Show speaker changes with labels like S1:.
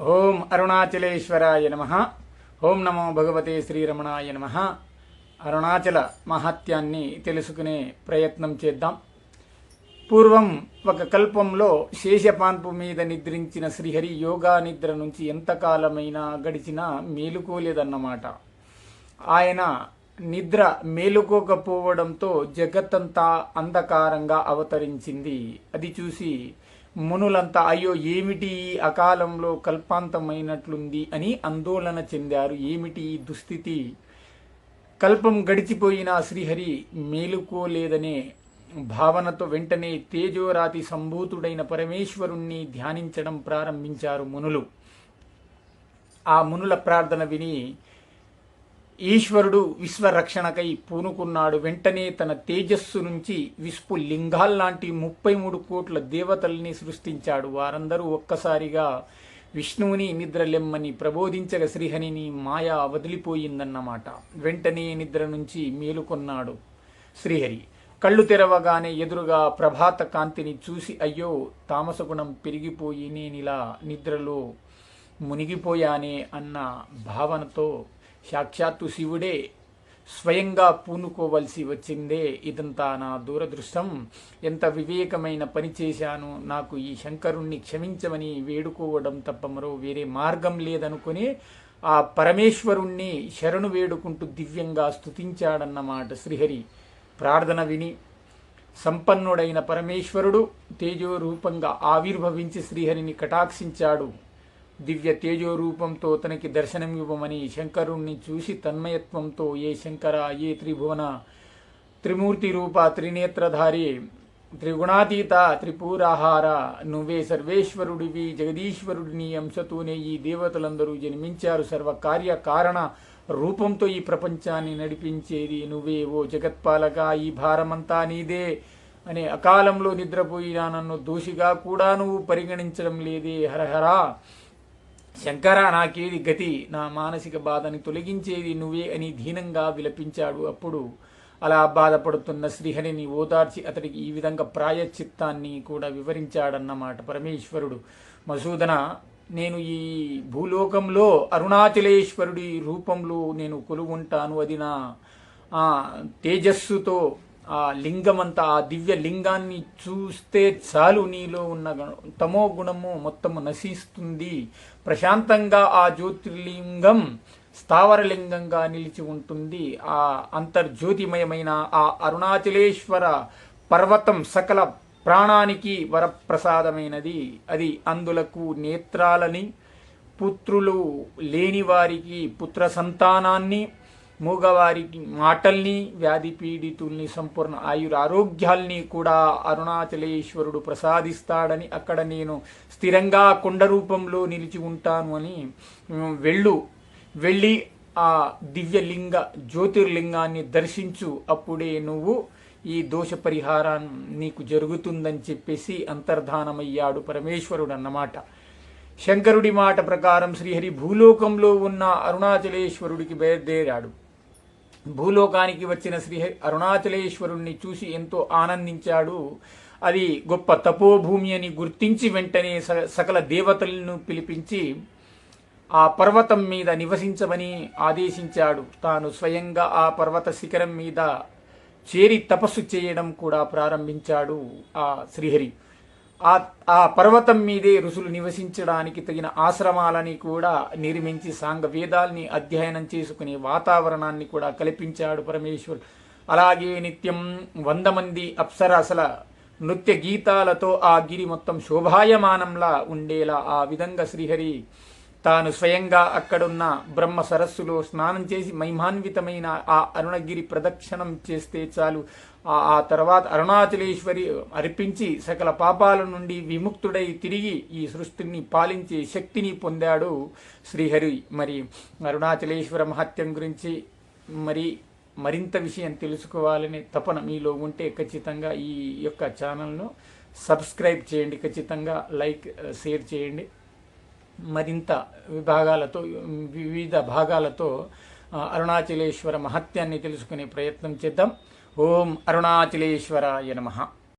S1: ఓం అరుణాచలేశ్వరాయ నమ. ఓం నమో భగవతే శ్రీరమణాయ నమ. అరుణాచల మహత్యాన్ని తెలుసుకునే ప్రయత్నం చేద్దాం. పూర్వం ఒక కల్పంలో శేషపాన్పు మీద నిద్రించిన శ్రీహరి యోగా నిద్ర నుంచి ఎంతకాలమైనా గడిచినా మేలుకోలేదన్నమాట. ఆయన నిద్ర మేలుకోకపోవడంతో జగత్తంతా అంధకారంగా అవతరించింది. అది చూసి మునులంతా అయ్యో ఏమిటి ఈ అకాలంలో కల్పాంతమైనట్లుంది అని ఆందోళన చెందారు. ఏమిటి ఈ దుస్థితి? కల్పం గడిచిపోయిన శ్రీహరి మేలుకోలేదనే భావనతో వెంటనే తేజోరాతి సంభూతుడైన పరమేశ్వరుణ్ణి ధ్యానించడం ప్రారంభించారు మునులు. ఆ మునుల ప్రార్థన విని ఈశ్వరుడు విశ్వరక్షణకై పూనుకున్నాడు. వెంటనే తన తేజస్సు నుంచి విస్పు లింగాల్లాంటి ముప్పై మూడు కోట్ల దేవతల్ని సృష్టించాడు. వారందరూ ఒక్కసారిగా విష్ణువుని నిద్రలెమ్మని ప్రబోధించగ శ్రీహరిని మాయా వదిలిపోయిందన్నమాట. వెంటనే నిద్ర నుంచి మేలుకొన్నాడు శ్రీహరి. కళ్ళు తెరవగానే ఎదురుగా ప్రభాత కాంతిని చూసి అయ్యో తామసగుణం పెరిగిపోయి నేనిలా నిద్రలో మునిగిపోయానే అన్న భావనతో సాక్షాత్తు శివుడే స్వయంగా పూనుకోవలసి వచ్చిందే ఇదంతా నా దూరదృష్టం ఎంత వివేకమైన పని చేశాను నాకు ఈ శంకరుణ్ణి క్షమించమని వేడుకోవడం తప్ప మరో వేరే మార్గం లేదనుకుని ఆ పరమేశ్వరుణ్ణి శరణు వేడుకుంటూ దివ్యంగా స్థుతించాడన్నమాట శ్రీహరి ప్రార్థన విని సంపన్నుడైన పరమేశ్వరుడు తేజో రూపంగా ఆవిర్భవించి శ్రీహరిని కటాక్షించాడు. దివ్య తేజో రూపంతో తనకి దర్శనమివ్వమని శంకరుణ్ణి చూసి తన్మయత్వంతో ఏ శంకర ఏ త్రిభువన? త్రిమూర్తి రూప త్రినేత్రధారి త్రిగుణాతీత త్రిపురాహార నువ్వే సర్వేశ్వరుడివి జగదీశ్వరుడిని అంశతోనే ఈ దేవతలందరూ జన్మించారు. సర్వకార్య కారణ రూపంతో ఈ ప్రపంచాన్ని నడిపించేది నువ్వే. ఓ జగత్పాలక ఈ భారమంతా నీదే అనే అకాలంలో నిద్రపోయినా నన్ను దోషిగా కూడా నువ్వు పరిగణించడం లేదే. హరహరా! శంకర నాకేది గతి? నా మానసిక బాధని తొలగించేది నువ్వే అని దీనంగా విలపించాడు అప్పుడు. అలా బాధపడుతున్న శ్రీహరిని ఓదార్చి అతడికి ఈ విధంగా ప్రాయశ్చిత్తాన్ని కూడా వివరించాడన్నమాట పరమేశ్వరుడు. మసూదన నేను ఈ భూలోకంలో అరుణాచలేశ్వరుడి రూపంలో నేను కొలువుంటాను అది నా తేజస్సుతో ఆ లింగమంతా ఆ దివ్య లింగాన్ని చూస్తే చాలు నీలో ఉన్న తమో గుణము మొత్తము నశిస్తుంది. ప్రశాంతంగా ఆ జ్యోతిర్లింగం స్థావరలింగంగా నిలిచి ఉంటుంది. ఆ అంతర్జ్యోతిమయమైన ఆ అరుణాచలేశ్వర పర్వతం సకల ప్రాణానికి వరప్రసాదమైనది. అది అందులకు నేత్రాలని పుత్రులు లేని వారికి పుత్ర సంతానాన్ని మూగవారి మాటల్ని వ్యాధి పీడితుల్ని సంపూర్ణ ఆయుర ఆరోగ్యాల్ని కూడా అరుణాచలేశ్వరుడు ప్రసాదిస్తాడని అక్కడ నేను స్థిరంగా కొండ రూపంలో నిలిచి ఉంటాను అని వెళ్ళు. వెళ్ళి ఆ దివ్యలింగ జ్యోతిర్లింగాన్ని దర్శించు. అప్పుడే నువ్వు ఈ దోష పరిహారం నీకు జరుగుతుందని చెప్పేసి అంతర్ధానమయ్యాడు పరమేశ్వరుడు అన్నమాట. శంకరుడి మాట ప్రకారం శ్రీహరి భూలోకంలో ఉన్న అరుణాచలేశ్వరుడికి బయలుదేరాడు. భూలోకానికి వచ్చిన శ్రీ అరుణాచలేశ్వరుణ్ణి చూసి ఎంతో ఆనందించాడు. అది గొప్ప తపోభూమి అని గుర్తించి వెంటనే సకల దేవతలను పిలిపించి ఆ పర్వతం మీద నివసించమని ఆదేశించాడు. తాను స్వయంగా ఆ పర్వత శిఖరం మీద చేరి తపస్సు చేయడం కూడా ప్రారంభించాడు ఆ శ్రీహరి. ఆ ఆ పర్వతం మీదే ఋషులు నివసించడానికి తగిన ఆశ్రమాలని కూడా నిర్మించి సాంగ వేదాల్ని అధ్యయనం చేసుకునే వాతావరణాన్ని కూడా కల్పించాడు పరమేశ్వరుడు. అలాగే నిత్యం వంద మంది అప్సరసల నృత్య గీతాలతో ఆ గిరి మొత్తం శోభాయమానంలా ఉండేలా ఆ విధంగా శ్రీహరి తాను స్వయంగా అక్కడున్న బ్రహ్మ సరస్సులో స్నానం చేసి మహిమాన్వితమైన ఆ అరుణగిరి ప్రదక్షిణం చేస్తే చాలు. ఆ తర్వాత అరుణాచలేశ్వరి అర్పించి సకల పాపాల నుండి విముక్తుడై తిరిగి ఈ సృష్టిని పాలించే శక్తిని పొందాడు శ్రీహరి. మరి అరుణాచలేశ్వర మహత్యం గురించి మరి మరింత విషయం తెలుసుకోవాలనే తపన మీలో ఉంటే ఖచ్చితంగా ఈ యొక్క ఛానల్ను సబ్స్క్రైబ్ చేయండి. ఖచ్చితంగా లైక్ షేర్ చేయండి. మరింత విభాగాలతో వివిధ భాగాలతో అరుణాచలేశ్వర మహత్యాన్ని తెలుసుకునే ప్రయత్నం చేద్దాం. ఓం అరుణాచలేశ్వరాయ నమ.